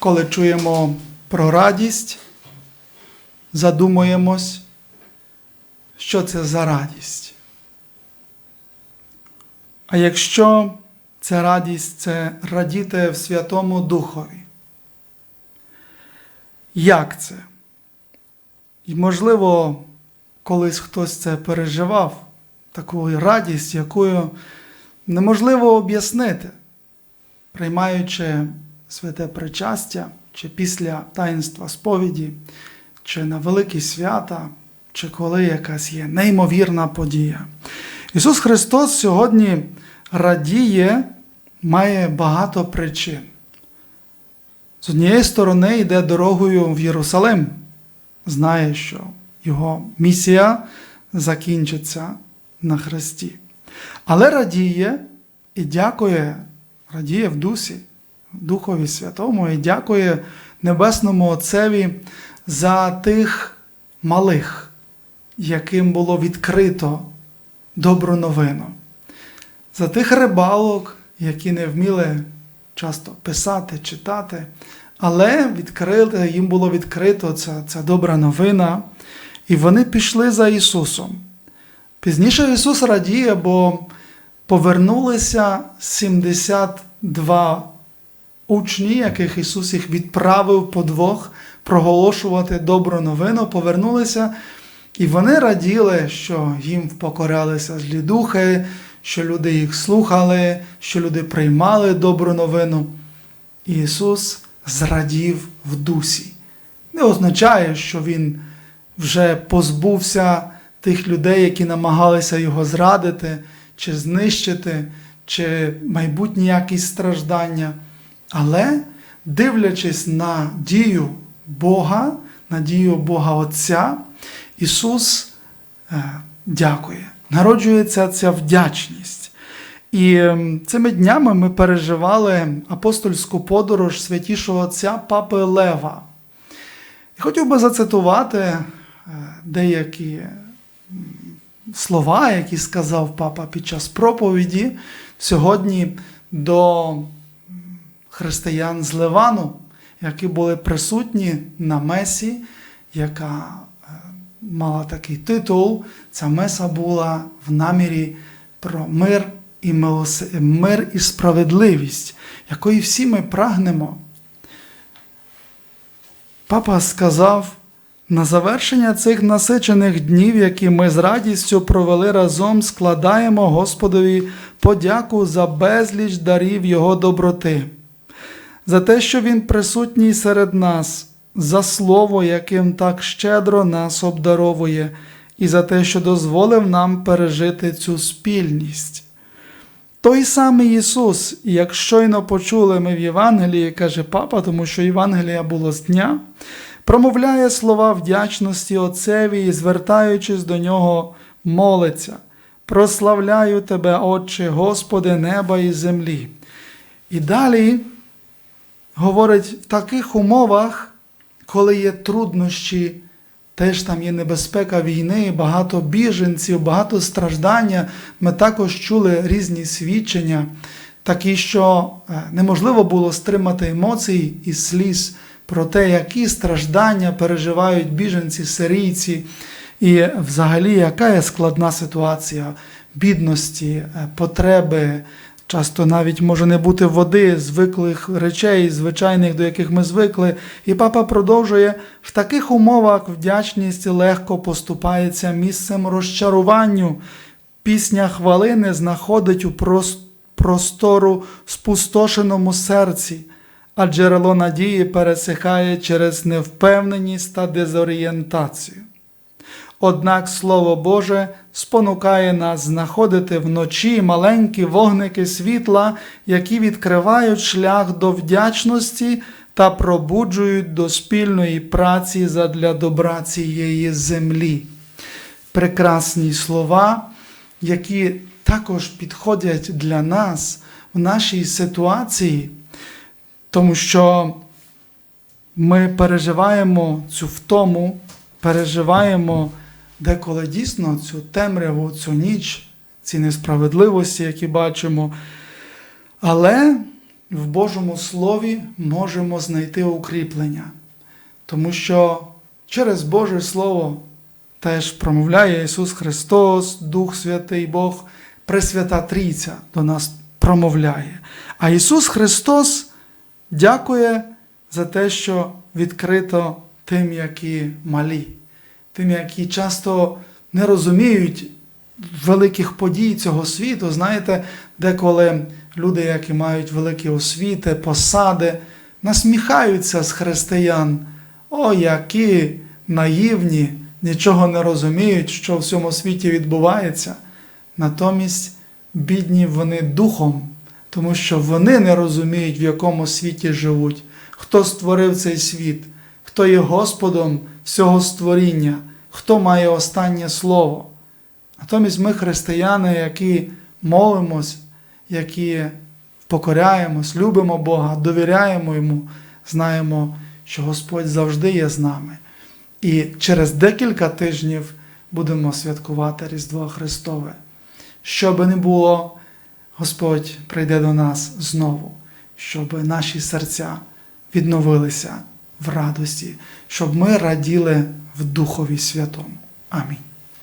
коли чуємо про радість, задумуємось, що це за радість. А якщо ця радість це радіти в Святому Духові, як це? І, можливо, колись хтось це переживав, таку радість, якою неможливо об'яснити, приймаючи святе причастя, чи після таїнства сповіді, чи на великі свята, чи коли якась є неймовірна подія. Ісус Христос сьогодні радіє, має багато причин. З однієї сторони йде дорогою в Єрусалим, знає, що його місія закінчиться на Христі. Але радіє і дякує, радіє в дусі, Духові Святому, і дякує Небесному Отцеві за тих малих, яким було відкрито добру новину, за тих рибалок, які не вміли часто писати, читати, але відкрили, їм було відкрито ця, ця добра новина, і вони пішли за Ісусом. Пізніше Ісус радіє, бо повернулися 72 учні, яких Ісус їх відправив по двох проголошувати добру новину, повернулися, і вони раділи, що їм покорялися злі духи, що люди їх слухали, що люди приймали добру новину. І Ісус зрадів в дусі. Не означає, що Він вже позбувся тих людей, які намагалися його зрадити, чи знищити, чи майбутні якісь страждання. Але, дивлячись на дію Бога, на дію Бога Отця, Ісус е, дякує. Народжується ця вдячність. І цими днями ми переживали апостольську подорож святішого Отця Папи Лева. І хотів би зацитувати е, деякі слова, які сказав папа під час проповіді сьогодні до християн з Ливану, які були присутні на месі, яка е, мала такий титул. Ця меса була в намірі про мир і милос- мир і справедливість, якої всі ми прагнемо. Папа сказав, на завершення цих насичених днів, які ми з радістю провели разом, складаємо Господові подяку за безліч дарів Його доброти, за те, що Він присутній серед нас, за слово, яким так щедро нас обдаровує, і за те, що дозволив нам пережити цю спільність. Той самий Ісус, як щойно почули ми в Євангелії, каже папа, тому що Євангелія було з дня, промовляє слова вдячності Отцеві і, звертаючись до нього, молиться. Прославляю Тебе, Отче, Господи, неба і землі. І далі говорить в таких умовах, коли є труднощі, теж там є небезпека війни, багато біженців, багато страждання. Ми також чули різні свідчення, такі, що е, неможливо було стримати емоцій і сліз про те, які страждання переживають біженці, сирійці, і взагалі, яка є складна ситуація бідності, е, потреби. Часто навіть може не бути води, звиклих речей, звичайних, до яких ми звикли. І папа продовжує в таких умовах вдячність легко поступається місцем розчаруванню. Пісня хвалини знаходить у простору спустошеному серці, а джерело надії пересихає через невпевненість та дезорієнтацію. Однак Слово Боже спонукає нас знаходити вночі маленькі вогники світла, які відкривають шлях до вдячності та пробуджують до спільної праці задля добра цієї землі. Прекрасні слова, які також підходять для нас в нашій ситуації, тому що ми переживаємо цю втому, переживаємо деколи дійсно цю темряву, цю ніч, ці несправедливості, які бачимо. Але в Божому Слові можемо знайти укріплення, тому що через Боже Слово теж промовляє Ісус Христос, Дух Святий Бог, Пресвята Трійця до нас промовляє. А Ісус Христос дякує за те, що відкрито тим, які малі, тим, які часто не розуміють великих подій цього світу. Знаєте, деколи люди, які мають великі освіти, посади, насміхаються з християн. О, які наївні, нічого не розуміють, що в цьому світі відбувається. Натомість бідні вони духом, тому що вони не розуміють, в якому світі живуть, хто створив цей світ, хто є Господом всього створіння, хто має останнє слово. Натомість ми, християни, які молимось, які покоряємось, любимо Бога, довіряємо Йому, знаємо, що Господь завжди є з нами. І через декілька тижнів будемо святкувати Різдво Христове. Що би не було, Господь прийде до нас знову, щоб наші серця відновилися в радості, щоб ми раділи в Духові Святому. Амінь.